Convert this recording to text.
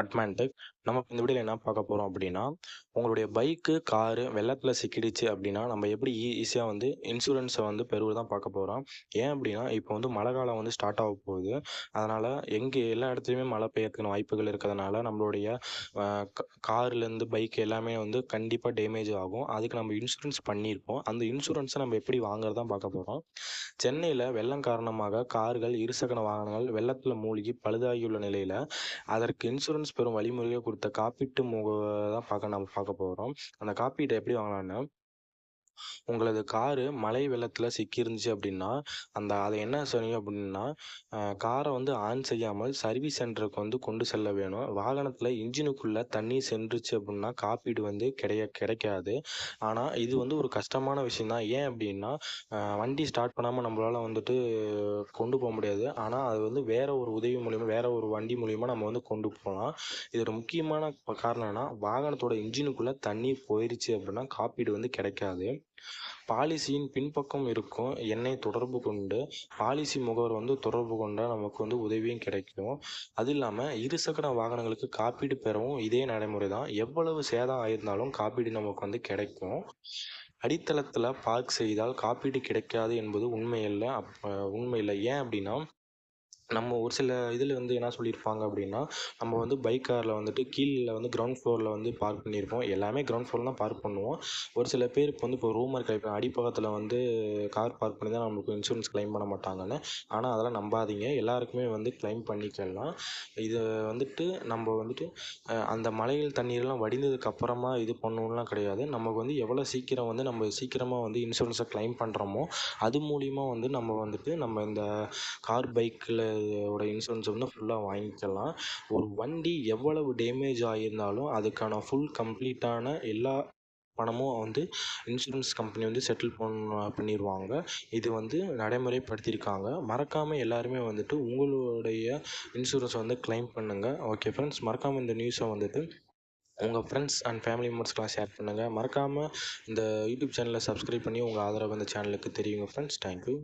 அட்மான்டெக் நம்ம இந்த வீடியோவில் என்ன பார்க்க போகிறோம் அப்படின்னா உங்களுடைய பைக்கு காரு வெள்ளத்தில் சிக்கிடுச்சு அப்படின்னா நம்ம எப்படி ஈ ஈஸியாக வந்து இன்சூரன்ஸை வந்து பெறுவது தான் பார்க்க போகிறோம் ஏன் அப்படின்னா இப்போ வந்து மழை காலம் வந்து ஸ்டார்ட் ஆக போகுது. அதனால் எங்கே எல்லா இடத்துலையுமே மழை பெய்யறதுக்கான வாய்ப்புகள் இருக்கிறதுனால நம்மளுடைய கார்லேருந்து பைக் எல்லாமே வந்து கண்டிப்பாக டேமேஜ் ஆகும். அதுக்கு நம்ம இன்சூரன்ஸ் பண்ணியிருப்போம். அந்த இன்சூரன்ஸை நம்ம எப்படி வாங்குறது தான் பார்க்க போகிறோம் சென்னையில் வெள்ளம் காரணமாக கார்கள் இருசக்கர வாகனங்கள் வெள்ளத்தில் மூழ்கி பழுதாகியுள்ள நிலையில் அதற்கு இன்சூரன்ஸ் பெறும் வழிமுறையை கொடுத்த காப்பீட்டு முக தான் பார்க்க நம்ம பார்க்க போகிறோம் அந்த காப்பீட்டை எப்படி வாங்கலாம்னா உங்களது காரு மழை வெள்ளத்தில் சிக்கியிருந்துச்சு அப்படின்னா அந்த அதை என்ன சொன்னீங்க அப்படின்னா காரை வந்து ஆன் செய்யாமல் சர்வீஸ் சென்டருக்கு வந்து கொண்டு செல்ல வேணும். வாகனத்தில் இன்ஜினுக்குள்ளே தண்ணி சென்றுச்சு அப்படின்னா காப்பீடு வந்து கிடைய கிடைக்காது. ஆனால் இது வந்து ஒரு கஷ்டமான விஷயம் தான். ஏன் அப்படின்னா வண்டி ஸ்டார்ட் பண்ணாமல் நம்மளால் வந்துட்டு கொண்டு போக முடியாது. ஆனால் அது வந்து வேற ஒரு உதவி மூலிமா வேற ஒரு வண்டி மூலிமா நம்ம வந்து கொண்டு போகலாம். இதோட முக்கியமான காரணம்னா வாகனத்தோட இன்ஜினுக்குள்ளே தண்ணி போயிருச்சு அப்படின்னா காப்பீடு வந்து கிடைக்காது. பாலிசியின் பின்பக்கம் இருக்கும் எண்ணை தொடர்பு கொண்டு பாலிசி முகவர் வந்து தொடர்பு கொண்டால் நமக்கு வந்து உதவியும் கிடைக்கும். அது இல்லாமல் இருசக்கர வாகனங்களுக்கு காப்பீடு பெறவும் இதே நடைமுறை தான் எவ்வளவு சேதம் ஆயிருந்தாலும் காப்பீடு நமக்கு வந்து கிடைக்கும். அடித்தளத்தில் பார்க் செய்தால் காப்பீடு கிடைக்காது என்பது உண்மையில்லை. அப் உண்மையில்லை. ஏன் அப்படின்னா நம்ம ஒரு சில இதில் வந்து என்ன சொல்லியிருப்பாங்க அப்படின்னா நம்ம வந்து பைக் காரில் வந்துட்டு கீழே வந்து கிரவுண்ட் ஃப்ளோரில் வந்து பார்க் பண்ணியிருப்போம் எல்லாமே கிரவுண்ட் ஃப்ளோரில் தான் பார்க் பண்ணுவோம். ஒரு சில பேர் இப்போ வந்து இப்போ ரூமர் கிடைக்கும் அடிப்பக்கத்தில் வந்து கார் பார்க் பண்ணி தான் நம்மளுக்கு இன்சூரன்ஸ் கிளைம் பண்ண மாட்டாங்கன்னு. ஆனால் அதெல்லாம் நம்பாதீங்க. எல்லாருக்குமே வந்து கிளைம் பண்ணிக்கலாம். இது வந்துட்டு நம்ம வந்துட்டு அந்த மழையில் தண்ணீர்லாம் வடிந்ததுக்கு அப்புறமா இது பண்ணணும்லாம் கிடையாது. நமக்கு வந்து எவ்வளோ சீக்கிரம் வந்து நம்ம சீக்கிரமாக வந்து இன்சூரன்ஸை கிளைம் பண்ணுறோமோ அது மூலிமா வந்து நம்ம வந்துட்டு நம்ம இந்த கார் பைக்கில் அதோட இன்சூரன்ஸ் வந்து ஃபுல்லாக வாங்கிக்கலாம். ஒரு வண்டி எவ்வளவு டேமேஜ் ஆகியிருந்தாலும் அதுக்கான ஃபுல் கம்ப்ளீட்டான எல்லா பணமும் வந்து இன்சூரன்ஸ் கம்பெனி வந்து செட்டில் பண்ண பண்ணிடுவாங்க இது வந்து நடைமுறைப்படுத்தியிருக்காங்க மறக்காமல் எல்லாருமே வந்துட்டு உங்களுடைய இன்சூரன்ஸ் வந்து கிளைம் பண்ணுங்கள் ஓகே ஃப்ரெண்ட்ஸ் மறக்காமல் இந்த நியூஸை வந்துட்டு உங்கள் ஃப்ரெண்ட்ஸ் அண்ட் ஃபேமிலி மெம்பர்ஸ்க்கெலாம் ஷேர் பண்ணுங்கள் மறக்காமல் இந்த யூடியூப் சேனலை சப்ஸ்கிரைப் பண்ணி உங்கள் ஆதரவு இந்த சேனலுக்கு தெரியுங்க ஃப்ரெண்ட்ஸ் தேங்க்யூ